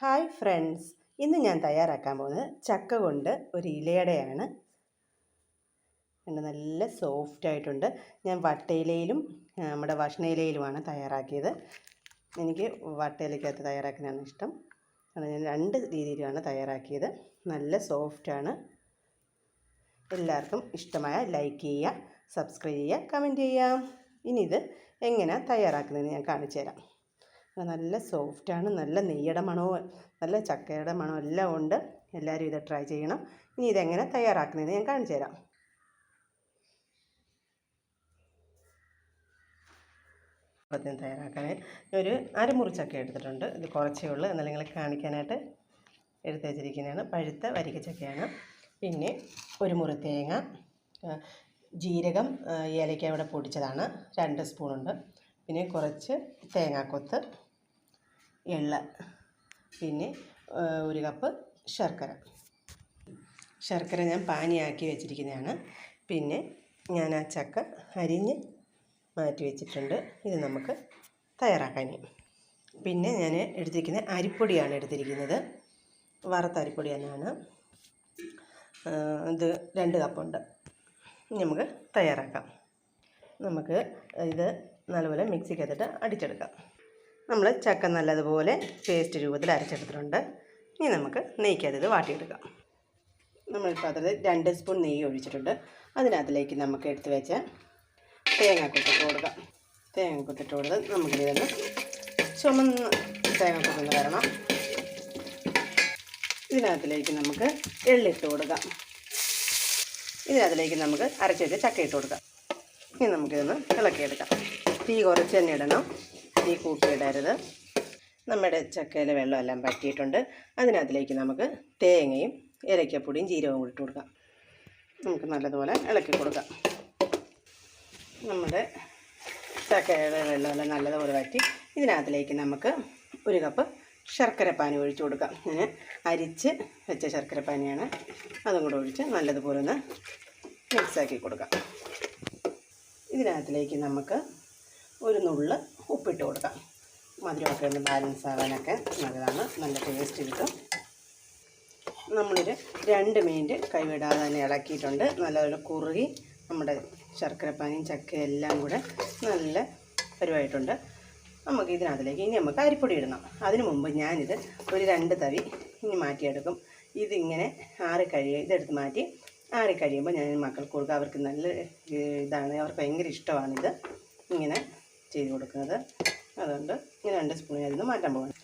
Hi friends ഇന്ന് ഞാൻ തയ്യാറാക്കാൻ പോകുന്നത് ചക്ക കൊണ്ട് ഒരു ഇലയടയാണ്. നല്ല സോഫ്റ്റ് ആയിട്ടുണ്ട്. ഞാൻ വട്ടയിലയിലും നമ്മുടെ ഭക്ഷണയിലയിലുമാണ് തയ്യാറാക്കിയത്. എനിക്ക് വട്ടയിലക്കകത്ത് തയ്യാറാക്കുന്നതാണ് ഇഷ്ടം. കാരണം ഞാൻ രണ്ട് രീതിയിലുമാണ് തയ്യാറാക്കിയത്. നല്ല സോഫ്റ്റാണ് എല്ലാവർക്കും ഇഷ്ടമായ ലൈക്ക് ചെയ്യുക സബ്സ്ക്രൈബ് ചെയ്യുക കമന്റ് ചെയ്യുക. ഇനി ഇത് എങ്ങനെയാണ് തയ്യാറാക്കുന്നതെന്ന് ഞാൻ കാണിച്ചു തരാം അത് നല്ല സോഫ്റ്റാണ് നല്ല നെയ്യുടെ മണവും നല്ല ചക്കയുടെ മണവും എല്ലാം ഉണ്ട്. എല്ലാവരും ഇത് ട്രൈ ചെയ്യണം. ഇനി ഇതെങ്ങനെ തയ്യാറാക്കുന്നതെന്ന് ഞാൻ കാണിച്ചു തരാം. പത്തിന് തയ്യാറാക്കാനായി ഒരു അരമുറി ചക്ക എടുത്തിട്ടുണ്ട്. ഇത് കുറച്ചേ ഉള്ളൂ. എന്നാലും നിങ്ങളെ കാണിക്കാനായിട്ട് എടുത്ത് വെച്ചിരിക്കുന്നതാണ്. പഴുത്ത വരിക ചക്കയാണ്. പിന്നെ ഒരു മുറി തേങ്ങ ജീരകം ഏലയ്ക്ക ഇവിടെ പൊടിച്ചതാണ്. രണ്ട് സ്പൂണുണ്ട് പിന്നെ കുറച്ച് തേങ്ങാക്കൊത്ത് എള്ള്. പിന്നെ ഒരു കപ്പ് ശർക്കര. ശർക്കര ഞാൻ പാനിയാക്കി വെച്ചിരിക്കുന്നതാണ്. പിന്നെ ഞാൻ ആ ചക്ക അരിഞ്ഞ് മാറ്റി വെച്ചിട്ടുണ്ട്. ഇത് നമുക്ക് തയ്യാറാക്കാൻ. പിന്നെ ഞാൻ എടുത്തിരിക്കുന്ന അരിപ്പൊടിയാണ് എടുത്തിരിക്കുന്നത്. വറുത്ത അരിപ്പൊടി തന്നെയാണ് ഇത് രണ്ട് കപ്പുണ്ട്. നമുക്ക് തയ്യാറാക്കാം. നമുക്ക് ഇത് നല്ലപോലെ മിക്സിക്കകത്തിട്ട് അടിച്ചെടുക്കാം. നമ്മൾ ചക്ക നല്ലതുപോലെ പേസ്റ്റ് രൂപത്തിൽ അരച്ചെടുത്തിട്ടുണ്ട്. ഇനി നമുക്ക് നെയ്ക്കകത്ത് ഇത് വാട്ടിയെടുക്കാം. നമ്മൾ പാത്രത്തിൽ രണ്ട് സ്പൂൺ നെയ്യ് ഒഴിച്ചിട്ടുണ്ട്. അതിനകത്തിലേക്ക് നമുക്ക് എടുത്ത് വെച്ച തേങ്ങാക്കൊത്തിട്ട് കൊടുക്കാം. തേങ്ങാക്കൊത്തിട്ട് കൊടുത്ത് നമുക്കിതൊന്ന് ചുമന്ന് തേങ്ങാക്കൊത്തൊന്ന് വരണം. ഇതിനകത്തിലേക്ക് നമുക്ക് എള്ളിട്ട് കൊടുക്കാം. ഇതിനകത്തിലേക്ക് നമുക്ക് അരച്ച് വെച്ച ചക്ക ഇട്ട് കൊടുക്കാം. ഇനി നമുക്കിതൊന്ന് ഇളക്കിയെടുക്കാം. തീ കുറച്ച് തന്നെ ഇടണം. തീ കൂട്ടിയിടരുത്. നമ്മുടെ ചക്കയിലെ വെള്ളമെല്ലാം പറ്റിയിട്ടുണ്ട്. അതിനകത്തിലേക്ക് നമുക്ക് തേങ്ങയും ഇലക്കപ്പൊടിയും ജീരകവും കൂടി ഇട്ട് കൊടുക്കാം. നമുക്ക് നല്ലതുപോലെ ഇളക്കി കൊടുക്കാം. നമ്മുടെ ചക്കയുടെ വെള്ളമെല്ലാം നല്ലതുപോലെ വറ്റി ഇതിനകത്തിലേക്ക് നമുക്ക് ഒരു കപ്പ് ശർക്കരപ്പാനി ഒഴിച്ചു കൊടുക്കാം. ഞാൻ അരിച്ച് വെച്ച ശർക്കരപ്പാനിയാണ് അതും കൂടെ ഒഴിച്ച് നല്ലതുപോലെ ഒന്ന് മിക്സാക്കി കൊടുക്കാം. ഇതിനകത്തിലേക്ക് നമുക്ക് ഒരു നുള്ള് ഉപ്പിട്ട് കൊടുക്കാം. മധുരമൊക്കെ ഒന്ന് ബാലൻസ് ആവാനൊക്കെ നല്ലതാണ്. നല്ല ടേസ്റ്റ് കിട്ടും. നമ്മളൊരു രണ്ട് മിനിറ്റ് കൈവിടാതെ തന്നെ ഇളക്കിയിട്ടുണ്ട്. നല്ലപോലെ കുറുകി നമ്മുടെ ശർക്കരപ്പാനിയും ചക്കയും എല്ലാം കൂടെ നല്ല പരുവായിട്ടുണ്ട്. നമുക്ക് ഇതിനകത്തിലേക്ക് ഇനി നമുക്ക് അരിപ്പൊടി ഇടണം. അതിനു മുമ്പ് ഞാനിത് ഒരു രണ്ട് തവി ഇനി മാറ്റിയെടുക്കും. ഇതിങ്ങനെ ആറി കഴിയുക ഇതെടുത്ത് മാറ്റി ആറി കഴിയുമ്പോൾ ഞാൻ മക്കൾക്ക് കൊടുക്കുക അവർക്ക് നല്ല ഇതാണ്. അവർക്ക് ഭയങ്കര ഇഷ്ടമാണിത്. ഇങ്ങനെ ചെയ്ത് കൊടുക്കുന്നത്. അതുകൊണ്ട് ഇങ്ങനെ രണ്ട് സ്പൂൺ നിന്ന് മാറ്റാൻ പോകണം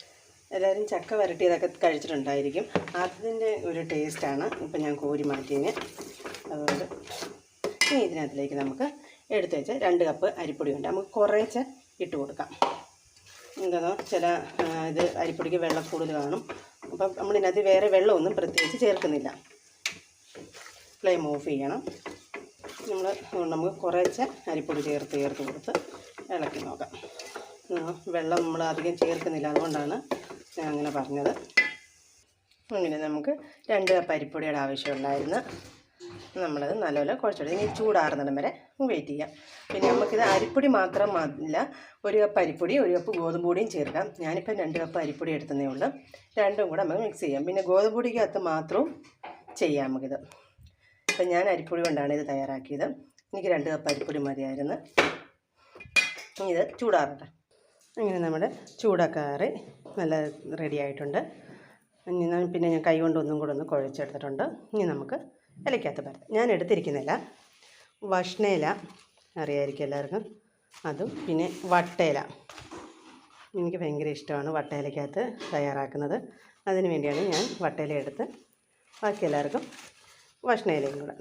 എല്ലാവരും ചക്ക വരട്ടിയതൊക്കെ കഴിച്ചിട്ടുണ്ടായിരിക്കും. അതിന്റെ ഒരു ടേസ്റ്റാണ് ഇപ്പം ഞാൻ കോരി മാറ്റിയതിന്. അതുകൊണ്ട് ഇനി ഇതിനകത്തിലേക്ക് നമുക്ക് എടുത്ത് വെച്ച് രണ്ട് കപ്പ് അരിപ്പൊടി ഉണ്ട് നമുക്ക് കുറേച്ച് ഇട്ട് കൊടുക്കാം. എന്താണോ ചില ഇത് അരിപ്പൊടിക്ക് വെള്ളം കൂടുതൽ കാണും. അപ്പം നമ്മളിതിനകത്ത് വേറെ വെള്ളമൊന്നും പ്രത്യേകിച്ച് ചേർക്കുന്നില്ല. ഫ്ലെയിം ഓഫ് ചെയ്യണം. നമ്മൾ നമുക്ക് കുറേശ്ശെ അരിപ്പൊടി ചേർത്ത് ചേർത്ത് കൊടുത്ത് ഇളക്കി നോക്കാം. വെള്ളം നമ്മൾ അധികം ചേർക്കുന്നില്ല. അതുകൊണ്ടാണ് ഞാൻ അങ്ങനെ പറഞ്ഞത്. അങ്ങനെ നമുക്ക് രണ്ട് കപ്പ് അരിപ്പൊടിയുടെ ആവശ്യമുണ്ടായിരുന്നു നമ്മളത് നല്ലപോലെ കുഴച്ചെടുത്ത് ഇനി ചൂടാറുന്നിടം വരെ വെയിറ്റ് ചെയ്യാം. പിന്നെ നമുക്കിത് അരിപ്പൊടി മാത്രം അല്ല ഒരു കപ്പ് അരിപ്പൊടി ഒരു കപ്പ് ഗോതമ്പ് പൊടിയും ചേർക്കാം. ഞാനിപ്പം രണ്ട് കപ്പ് അരിപ്പൊടി എടുത്തതേ ഉള്ളൂ. രണ്ടും കൂടെ നമുക്ക് മിക്സ് ചെയ്യാം. പിന്നെ ഗോതമ്പ് പൊടിക്കകത്ത് മാത്രവും ചെയ്യാം നമുക്കിത്. അപ്പം ഞാൻ അരിപ്പൊടി കൊണ്ടാണ് ഇത് തയ്യാറാക്കിയത്. എനിക്ക് രണ്ട് കപ്പ് അരിപ്പൊടി മതിയായിരുന്നു. ഇത് ചൂടാറട്ടെ അങ്ങനെ നമ്മുടെ ചൂടക്കാറി നല്ല റെഡി ആയിട്ടുണ്ട്. പിന്നെ ഞാൻ കൈ കൊണ്ട് ഒന്നും കൂടെ ഒന്ന് കുഴച്ചെടുത്തിട്ടുണ്ട്. ഇനി നമുക്ക് ഇലയ്ക്കകത്ത് പരത്താം. ഞാൻ എടുത്തിരിക്കുന്നില്ല വഷ്ണയില അറിയായിരിക്കും എല്ലാവർക്കും. അതും പിന്നെ വട്ടയില എനിക്ക് ഭയങ്കര ഇഷ്ടമാണ് വട്ടയിലയ്ക്കകത്ത് തയ്യാറാക്കുന്നത്. അതിന് വേണ്ടിയാണ് ഞാൻ വട്ടയില എടുത്ത് ബാക്കി എല്ലാവർക്കും വഷ്ണയിലയും കൂടെ.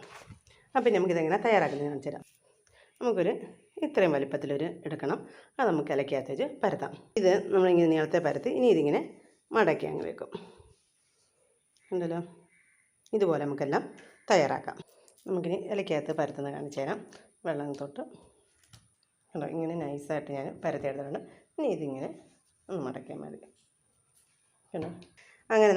അപ്പം നമുക്കിതെങ്ങനെ തയ്യാറാക്കുന്നത് കാണിച്ചു തരാം. നമുക്കൊരു ഇത്രയും വലിപ്പത്തിലൊരു എടുക്കണം. അത് നമുക്ക് ഇലക്കകത്തേക്ക് പരത്താം. ഇത് നമ്മളിങ്ങനെ നീളത്തെ പരത്തി ഇനി ഇതിങ്ങനെ മടക്കി അങ്ങ് വെക്കും. ഉണ്ടല്ലോ ഇതുപോലെ നമുക്കെല്ലാം തയ്യാറാക്കാം. നമുക്കിനി ഇലക്കകത്ത് പരത്തുന്നത് കാണിച്ചു തരാം. വെള്ളം തൊട്ട് കണ്ടോ? ഇങ്ങനെ നൈസായിട്ട് ഞാൻ പരത്തി എടുത്തിട്ടുണ്ട്. ഇനി ഇതിങ്ങനെ ഒന്ന് മടക്കിയാൽ മതി. കണ്ടോ? അങ്ങനെ